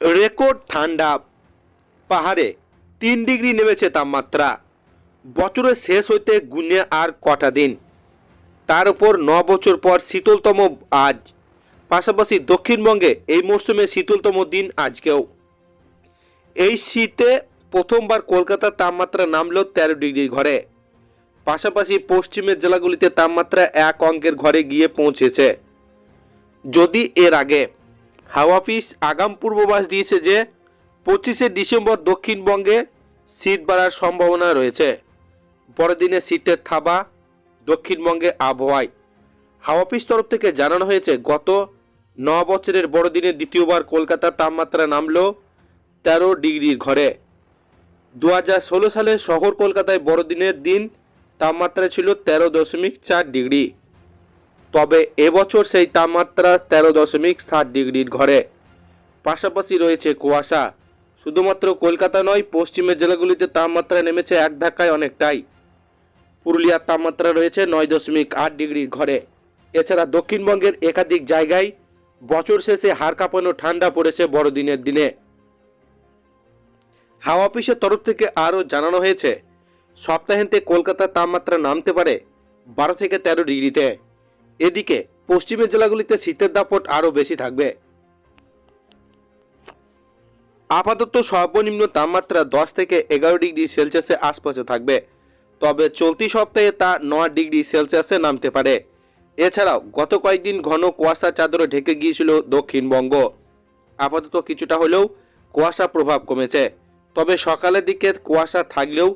Record ঠান্ডা। পাহাড়ে তিন ডিগ্রি নেমেছে তাপমাত্রা। বছরের শেষ হইতে গুনে আর কটা দিন। তার উপর ন বছর পর শীতলতম আজ। পাশাপাশি দক্ষিণবঙ্গে এই মরশুমে শীতলতম দিন আজকেও। এই শীতে প্রথমবার কলকাতার তাপমাত্রা নামলো তেরো ডিগ্রির ঘরে। পাশাপাশি পশ্চিমের জেলাগুলিতে তাপমাত্রা এক অঙ্কের ঘরে গিয়ে পৌঁছেছে। যদি এর আগে হাওয়া অফিস আগাম পূর্বাভাস দিয়েছে যে পঁচিশে ডিসেম্বর দক্ষিণবঙ্গে শীত বাড়ার সম্ভাবনা রয়েছে। বড়দিনে শীতের থাবা দক্ষিণবঙ্গে আবহাওয়ায়। হাওয়া অফিস তরফ থেকে জানানো হয়েছে, গত ন বছরের বড়দিনে দ্বিতীয়বার কলকাতার তাপমাত্রা নামলো তেরো ডিগ্রির ঘরে। দু হাজার ষোলো সালে শহর কলকাতায় বড়দিনের দিন তাপমাত্রা ছিল তেরো দশমিক চার ডিগ্রি। তবে এবছর সেই তাপমাত্রা তেরো দশমিক সাত ডিগ্রির ঘরে। পাশাপাশি রয়েছে কুয়াশা। শুধুমাত্র কলকাতা নয়, পশ্চিমের জেলাগুলিতে তাপমাত্রা নেমেছে এক ধাক্কায় অনেকটাই। পুরুলিয়ার তাপমাত্রা রয়েছে নয় দশমিক আট ডিগ্রির ঘরে। এছাড়া দক্ষিণবঙ্গের একাধিক জায়গায় বছর শেষে হাড় কাঁপানো ঠান্ডা পড়েছে বড়দিনের দিনে। হাওয়া অফিসের তরফ থেকে আরও জানানো হয়েছে, সপ্তাহান্তে কলকাতার তাপমাত্রা নামতে পারে বারো থেকে তেরো ডিগ্রিতে। এদিকে পশ্চিমের জেলাগুলিতে শীতের দাপট আরও বেশি থাকবে। আপাতত সর্বনিম্ন তাপমাত্রা দশ থেকে এগারো ডিগ্রি সেলসিয়াসের আশপাশে থাকবে, তবে চলতি সপ্তাহে তা নয় ডিগ্রি সেলসিয়াসে নামতে পারে। এছাড়াও গত কয়েকদিন ঘন কুয়াশা চাদরে ঢেকে গিয়েছিল দক্ষিণবঙ্গ। আপাতত কিছুটা হলেও কুয়াশা প্রভাব কমেছে, তবে সকালের দিকে কুয়াশা থাকলেও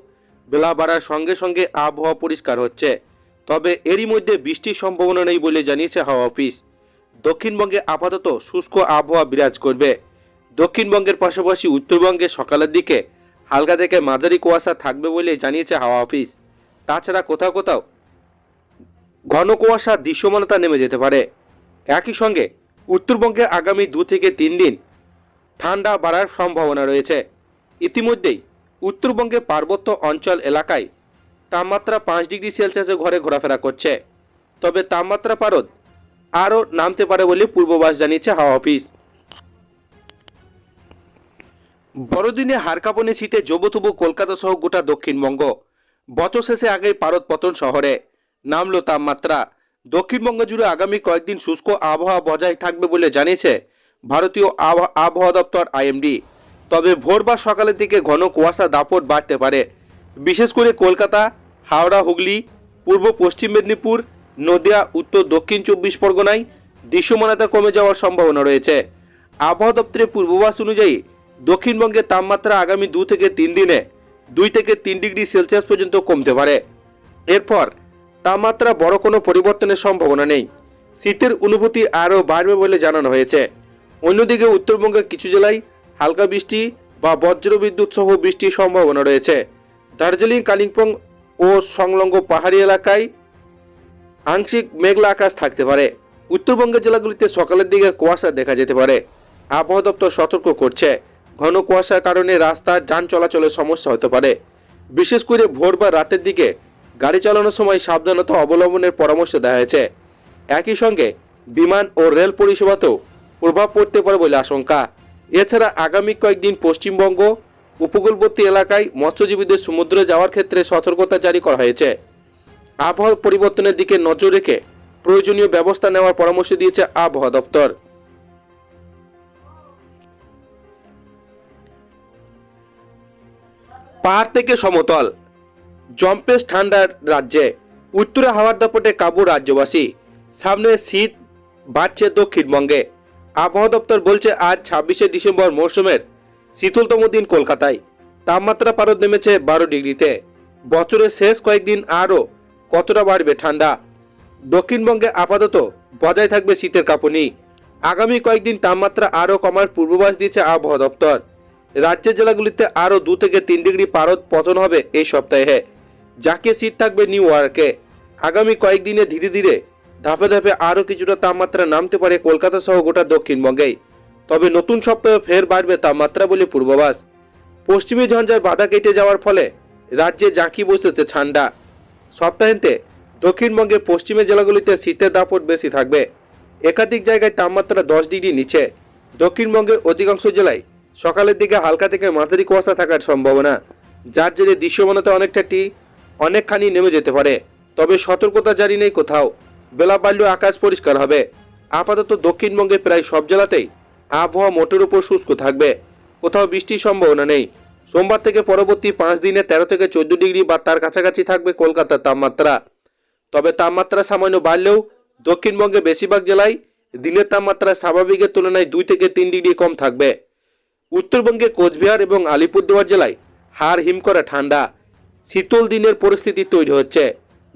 বেলা বাড়ার সঙ্গে সঙ্গে আবহাওয়া পরিষ্কার হচ্ছে। তবে এরই মধ্যে বৃষ্টির সম্ভাবনা নেই বলে জানিয়েছে হাওয়া অফিস। দক্ষিণবঙ্গে আপাতত শুষ্ক আবহাওয়া বিরাজ করবে। দক্ষিণবঙ্গের পাশাপাশি উত্তরবঙ্গে সকালের দিকে হালকা থেকে মাঝারি কুয়াশা থাকবে বলে জানিয়েছে হাওয়া অফিস। তাছাড়া কোথাও কোথাও ঘন কুয়াশা দৃশ্যমানতা নেমে যেতে পারে। একই সঙ্গে উত্তরবঙ্গে আগামী দু থেকে তিন দিন ঠান্ডা বাড়ার সম্ভাবনা রয়েছে। ইতিমধ্যেই উত্তরবঙ্গে পার্বত্য অঞ্চল এলাকায় তাপমাত্রা পাঁচ ডিগ্রি সেলসিয়াসের ঘরে ঘোরাফেরা করছে। তবে তাপমাত্রা পারদ আরও নামতে পারে বলে পূর্বাভাস জানিয়েছে হাওয়া অফিস। বড়দিনে হারকাপনে শীতে জবুথুবু কলকাতা সহ গোটা দক্ষিণবঙ্গ। বছর শেষে আগে পারদ পতন শহরে। নামল তাপমাত্রা। দক্ষিণবঙ্গ জুড়ে আগামী কয়েকদিন শুষ্ক আবহাওয়া বজায় থাকবে বলে জানিয়েছে ভারতীয় আবহাওয়া দপ্তর আইএমডি। তবে ভোর বা সকালের দিকে ঘন কুয়াশা, দাপট বাড়তে পারে। বিশেষ করে কলকাতা হাওড়া, হুগলি, পূর্ব, পশ্চিম মেদিনীপুর, নদিয়া, উত্তর, দক্ষিণ চব্বিশ পরগনায় দৃশ্যমানতা কমে যাওয়ার সম্ভাবনা রয়েছে। আবহাওয়া দপ্তরের পূর্বাভাস অনুযায়ী দক্ষিণবঙ্গের তাপমাত্রা আগামী দু থেকে তিন দিনে দুই থেকে তিন ডিগ্রি সেলসিয়াস পর্যন্ত কমতে পারে। এরপর তাপমাত্রা বড় কোনো পরিবর্তনের সম্ভাবনা নেই। শীতের অনুভূতি আরও বাড়বে বলে জানানো হয়েছে। অন্যদিকে উত্তরবঙ্গের কিছু জেলায় হালকা বৃষ্টি বা বজ্রবিদ্যুৎ সহ বৃষ্টির সম্ভাবনা রয়েছে। দার্জিলিং, কালিম্পং ও সংলগ্ন পাহাড়ি এলাকায় আংশিক মেঘলা আকাশ থাকতে পারে। উত্তরবঙ্গের জেলাগুলিতে সকালের দিকে কুয়াশা দেখা যেতে পারে। আবহাওয়া দপ্তর সতর্ক করছে, ঘন কুয়াশার কারণে রাস্তার যান চলাচলের সমস্যা হতে পারে। বিশেষ করে ভোর বা রাতের দিকে গাড়ি চালানোর সময় সাবধানতা অবলম্বনের পরামর্শ দেওয়া হয়েছে। একই সঙ্গে বিমান ও রেল পরিষেবাতেও প্রভাব পড়তে পারে বলে আশঙ্কা। এছাড়া আগামী কয়েকদিন পশ্চিমবঙ্গ উপকূলবর্তী এলাকায় মৎস্যজীবীদের সমুদ্রে যাওয়ার ক্ষেত্রে সতর্কতা জারি করা হয়েছে। আবহাওয়া পরিবর্তনের দিকে নজর রেখে প্রয়োজনীয় ব্যবস্থা নেওয়ার পরামর্শ দিয়েছে আবহাওয়া দপ্তর। পাহাড় থেকে সমতল, জম্পেশ ঠান্ডার রাজ্যে, উত্তরে হাওয়ার দাপটে কাবু রাজ্যবাসী, সামনে শীত বাড়ছে দক্ষিণবঙ্গে। আবহাওয়া দপ্তর বলছে, আজ ছাব্বিশে ডিসেম্বর মৌসুমের শীতলতম দিন কলকাতায়। তাপমাত্রা পারদ নেমেছে বারো ডিগ্রিতে। বছরের শেষ কয়েকদিন আরও কতটা বাড়বে ঠান্ডা? দক্ষিণবঙ্গে আপাতত বজায় থাকবে শীতের কাঁপুনি। আগামী কয়েকদিন তাপমাত্রা আরও কমার পূর্বাভাস দিয়েছে আবহাওয়া দপ্তর। রাজ্যের জেলাগুলিতে আরও দু থেকে তিন ডিগ্রি পারদ পতন হবে এই সপ্তাহে। যাকে শীত থাকবে নিউ ইয়র্কে। আগামী কয়েকদিনে ধীরে ধীরে ধাপে ধাপে আরও কিছুটা তাপমাত্রা নামতে পারে কলকাতা সহ গোটা দক্ষিণবঙ্গেই। তবে নতুন সপ্তাহে ফের বাড়বে তাপমাত্রা বলে পূর্বাভাস। পশ্চিমী ঝঞ্ঝার বাধা কেটে যাওয়ার ফলে রাজ্যে জাঁকি বসেছে ঠান্ডা। সপ্তাহান্তে দক্ষিণবঙ্গে পশ্চিমের জেলাগুলিতে শীতের দাপট বেশি থাকবে। একাধিক জায়গায় তাপমাত্রা দশ ডিগ্রি নিচে। দক্ষিণবঙ্গের অধিকাংশ জেলায় সকালের দিকে হালকা থেকে মাঝারি কুয়াশা থাকার সম্ভাবনা। যার জেরে দৃশ্যমানতা অনেকটা টি, অনেকখানি নেমে যেতে পারে। তবে সতর্কতা জারি নেই কোথাও। বেলা বাড়লেও আকাশ পরিষ্কার হবে। আপাতত দক্ষিণবঙ্গে প্রায় সব জেলাতেই আবহাওয়া মোটের উপর শুষ্ক থাকবে। কোথাও বৃষ্টির সম্ভাবনা নেই। সোমবার থেকে পরবর্তী পাঁচ দিনে তেরো থেকে চোদ্দ ডিগ্রি বা তার কাছাকাছি থাকবে কলকাতার তাপমাত্রা। তবে তাপমাত্রা সামান্য বাড়লেও দক্ষিণবঙ্গে বেশিরভাগ জেলায় দিনের তাপমাত্রা স্বাভাবিকের তুলনায় দুই থেকে তিন ডিগ্রি কম থাকবে। উত্তরবঙ্গে কোচবিহার এবং আলিপুরদুয়ার জেলায় হাড় হিম করা ঠান্ডা। শীতল দিনের পরিস্থিতি তৈরি হচ্ছে।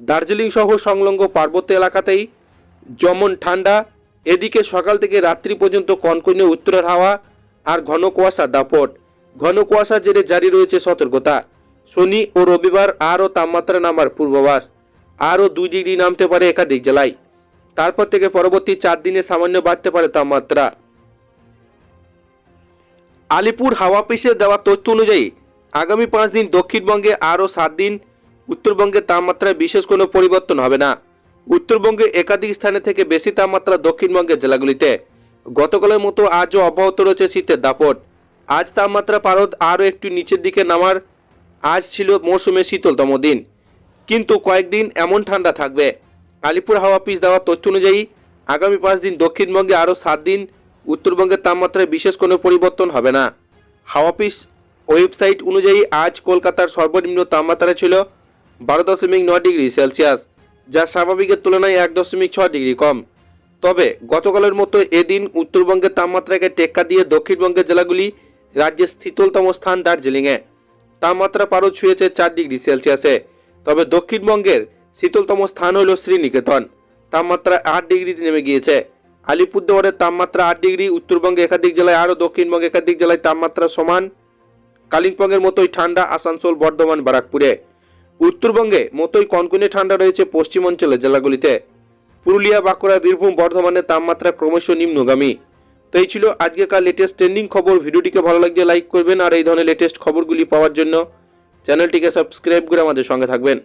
দার্জিলিং সহ সংলগ্ন পার্বত্য এলাকাতেই যেমন ঠান্ডা এদিকে সকাল থেকে রাত্রি পর্যন্ত কনকনে উত্তরের হাওয়া আর ঘন কুয়াশা দাপট। ঘন কুয়াশার জেরে জারি রয়েছে সতর্কতা। শনি ও রবিবার আরও তাপমাত্রা নামার পূর্বাভাস। আরও দুই ডিগ্রি নামতে পারে একাধিক জেলায়। তারপর থেকে পরবর্তী চার দিনে সামান্য বাড়তে পারে তাপমাত্রা। আলিপুর হাওয়া অফিসে দেওয়া তথ্য অনুযায়ী, আগামী পাঁচ দিন দক্ষিণবঙ্গে আরও সাত দিন, উত্তরবঙ্গে তাপমাত্রায় বিশেষ কোনো পরিবর্তন হবে না। উত্তরবঙ্গে একাধিক স্থানে থেকে বেশি তাপমাত্রা দক্ষিণবঙ্গের জেলাগুলিতে। গতকালের মতো আজও অব্যাহত রয়েছে শীতের দাপট। আজ তাপমাত্রা পারদ আরও একটু নিচের দিকে নামার আজ ছিল মৌসুমের শীতলতম দিন। কিন্তু কয়েকদিন এমন ঠান্ডা থাকবে। আলিপুর হাওয়া অফিস দেওয়া তথ্য অনুযায়ী, আগামী পাঁচ দিন দক্ষিণবঙ্গে আরও সাত দিন উত্তরবঙ্গের তাপমাত্রায় বিশেষ কোনো পরিবর্তন হবে না। হাওয়া অফিস ওয়েবসাইট অনুযায়ী আজ কলকাতার সর্বনিম্ন তাপমাত্রা ছিল বারো দশমিক নয় ডিগ্রি সেলসিয়াস। যা স্বাভাবিকের তুলনায় এক দশমিক ছয় ডিগ্রি কম। তবে গতকালের মতো এদিন উত্তরবঙ্গের তাপমাত্রাকে টেক্কা দিয়ে দক্ষিণবঙ্গের জেলাগুলি রাজ্যের শীতলতম স্থান দার্জিলিংয়ে। তাপমাত্রা পারও ছুঁয়েছে চার ডিগ্রি সেলসিয়াসে। তবে দক্ষিণবঙ্গের শীতলতম স্থান হল শ্রীনিকেতন। তাপমাত্রা আট ডিগ্রিতে নেমে গিয়েছে। আলিপুরদুয়ারের তাপমাত্রা আট ডিগ্রি, উত্তরবঙ্গে একাধিক জেলায় আরও দক্ষিণবঙ্গে একাধিক জেলায় তাপমাত্রা সমান। কালিম্পংয়ের মতোই ঠান্ডা আসানসোল, বর্ধমান, বারাকপুরে। উত্তরবঙ্গে মতোই কনকনে ঠান্ডা রয়েছে পশ্চিম অঞ্চলের জেলাগুলিতে। পুরুলিয়া, বাঁকুড়া, বীরভূম বর্ধমানের তাপমাত্রা ক্রমশ নিম্নগামী। তো এই ছিল আজকেকার লেটেস্ট ট্রেন্ডিং খবর। ভিডিওটিকে ভালো লাগলে লাইক করবেন আর এই ধরনের লেটেস্ট খবরগুলি পাওয়ার জন্য চ্যানেলটিকে সাবস্ক্রাইব করে আমাদের সঙ্গে থাকবেন।